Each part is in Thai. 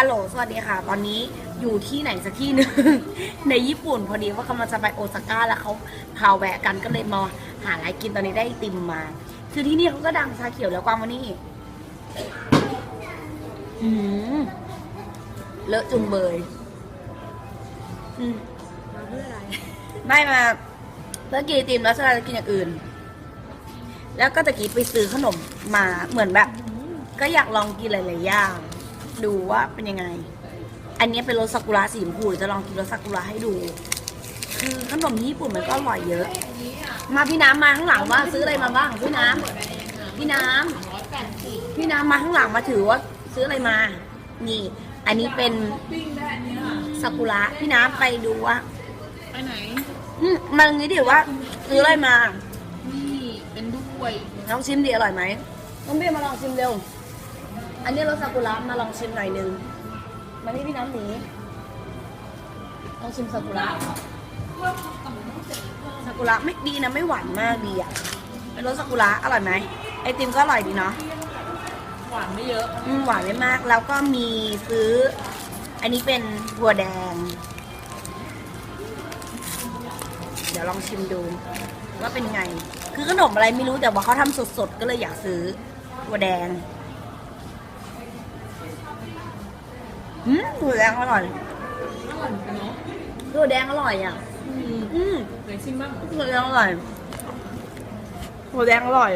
ฮัลโหล สวัสดีค่ะ ตอนนี้อยู่ที่ไหนสักที่หนึ่ง ในญี่ปุ่นพอดีว่ากำลังจะไปโอซาก้าแล้วเขาพาแวะกันก็เลยมาหาอะไรกินตอนนี้ได้ไอติมมา คือที่นี่เขาก็ดังชาเขียวแล้วกวางวันนี้อืมเลอะจุงเบยอืมมาเพื่ออะไร ไม่มาเมื่อกี้ไอติมแล้วจะกินอย่างอื่น แล้วก็ตะกี้ไปซื้อขนมมาเหมือนแบบ ก็อยากลองกินหลายๆอย่าง ดูว่าเป็นยังไง อันนี้เป็นรสซากุระสีชมพูเดี๋ยวจะลองกินรสซากุระให้ดู คือขนมที่ญี่ปุ่นมันก็อร่อยเยอะ มาพี่น้ำมาข้างหลังว่าซื้ออะไรมาบ้างพี่น้ำพี่น้ำพี่น้ำมาข้างหลังมาถือว่าซื้ออะไรมา นี่ อันนี้เป็นซากุระพี่น้ำไปดูว่าไปไหนอืมมันอย่างนี้ดิว่าซื้ออะไรมา นี่เป็นด้วยลองชิมดิอร่อยไหมน้องเบี้ยมาลองชิมเร็ว อันนี้รสซากุระมาลองชิมหน่อยหนึงมานี่พี่น้ำหนีลองชิมซากุระซากุระไม่ดีนะไม่หวานมากดีอะเป็นรสซากุระอร่อยไหมไอติมก็อร่อยดีเนาะหวานไม่เยอะอืมหวานไม่มาก แล้วก็มีซื้อ อันนี้เป็นถั่วแดง เดี๋ยวลองชิมดูว่าเป็นไง คือขนมอะไรไม่รู้แต่ว่าเขาทำสดๆก็เลยอยากซื้อถั่วแดง อืมถั่วแดงอร่อยอร่อยเหมือนกันเนาะถั่วแดงอร่อยอะ อืมอืมไหนชิมบ้างถั่วแดงอร่อยถั่วแดงอร่อย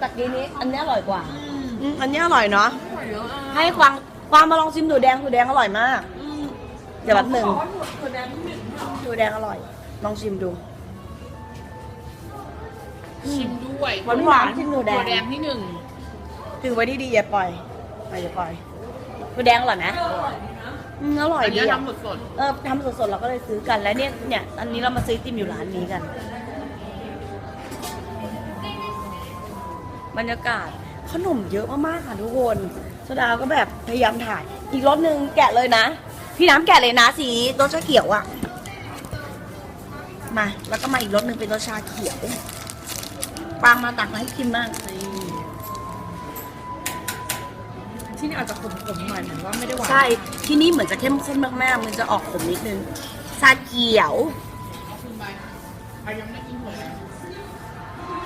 ตะกี้นี้อันนี้อร่อยกว่า อืมอืมอันนี้อร่อยเนาะอร่อยเยอะอะให้ควางควางมาลองชิมถั่วแดงถั่วแดงอร่อยมากอืมเดี๋ยวแป๊บหนึ่งขอถั่วถั่วแดงนิดหนึ่งเหรอถั่วแดงอร่อย ลองชิมดูชิมด้วยหวานหวานชิมถั่วแดงถั่วแดงที่หนึ่งถือไว้ดีๆอย่าปล่อยไปอย่าปล่อย ถั่วแดงอร่อยไหมอืมอร่อยอันดีนี้อะทำสดเออทำสดๆเราก็เลยซื้อกันแล้วเนี่ยเนี่ยอันนี้เรามาซื้อติมอยู่ร้านนี้กันบรรยากาศขนมเยอะมากๆค่ะทุกคนสดาก็แบบพยายามถ่าย อีกรสหนึ่งแกะเลยนะ พี่น้ำแกะเลยนะสีรสชาเขียวอะมา แล้วก็มาอีกรสหนึ่งเป็นรสชาเขียวปางมาตักมาให้กินมากๆ ที่นี่อาจจะขมๆหน่อยเหมือนว่าไม่ได้หวานใช่ที่นี่เหมือนจะเข้มข้นมากๆ มันจะออกขมนิดนึงชาเขียวชิมไปใครยังไม่กินถั่วแดง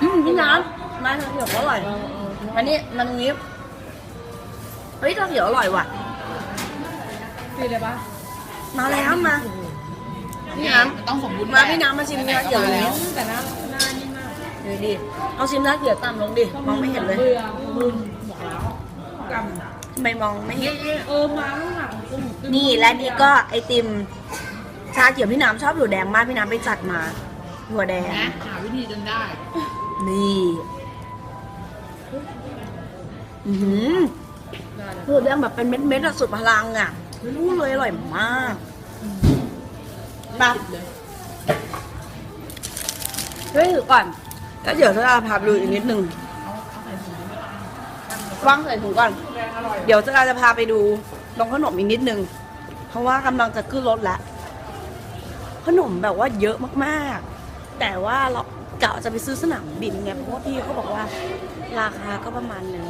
อืมพี่น้ำมาชาเขียวก็อร่อยเออเอออันนี้มันนี้เฮ้ยชาเขียวอร่อยว่ะกินเลยปะมาแล้วมาพี่น้ำมันต้องสมบูรณ์มาแบบพี่น้ำมาชิมเนื้อเดี๋ยวมานี้แล้ว แต่หน้าหน้านี่มากดูดิเอาชิมชาเขียวต่ำลงดิมองไม่เห็นเลยบื่อมึนบอกแล้วกทำ ไมมองไม่ำเห็นเออมาแล้วหลังตึ้งตึ้งนี่และนี่ก็ไอติมชาเขียวพี่น้ำชอบถั่วแดงมากพี่น้ำไปจัดมาถั่วแดง นะหาวิธีจนได้ นี่ อือหือได้เลยถั่วแดงแบบเป็นเม็ดๆอะสุดพลังอะไม่รู้เลยอร่อยมากปะติดเลยเฮ้ยถือก่อนแล้วเดี๋ยวจะพาไปดูอีกนิดนึงเอาเอาใส่ถุงวางใส่ถุงก่อนแดงอร่อย เดี๋ยวจะจะพาไปดูตรงขนมอีกนิดนึง เพราะว่ากำลังจะขึ้นรถแล้วขนมแบบว่าเยอะมากๆ แต่ว่าเรากะจะไปซื้อสนามบินไงเพราะว่าพี่เขาบอกว่า ราคาก็ประมาณหนึง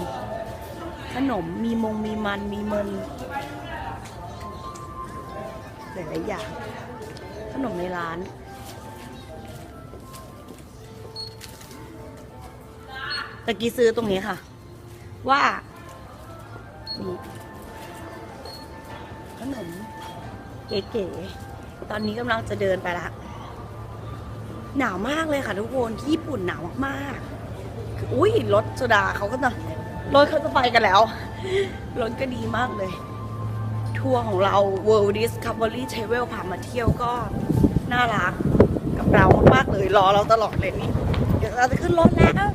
ขนมมีมงมีมันมีเมินหลายๆอย่าง ขนมในร้าน ตะกี้ซื้อตรงนี้ค่ะ ว่า นี่ขนมเก๋ๆตอนนี้กำลังจะเดินไปละ หนาวมากเลยค่ะทุกคนที่ญี่ปุ่นหนาวมากๆออุ้ยรถโซดาเขาก็จะรถเขาจะไปกันแล้วรถก็ดีมากเลย ทัวร์ของเรา World Discovery Travel พามาเที่ยวก็น่ารักกับเรามากๆเลยรอเราตลอดเลยนี่เดี๋ยวเราจะขึ้นรถแล้ว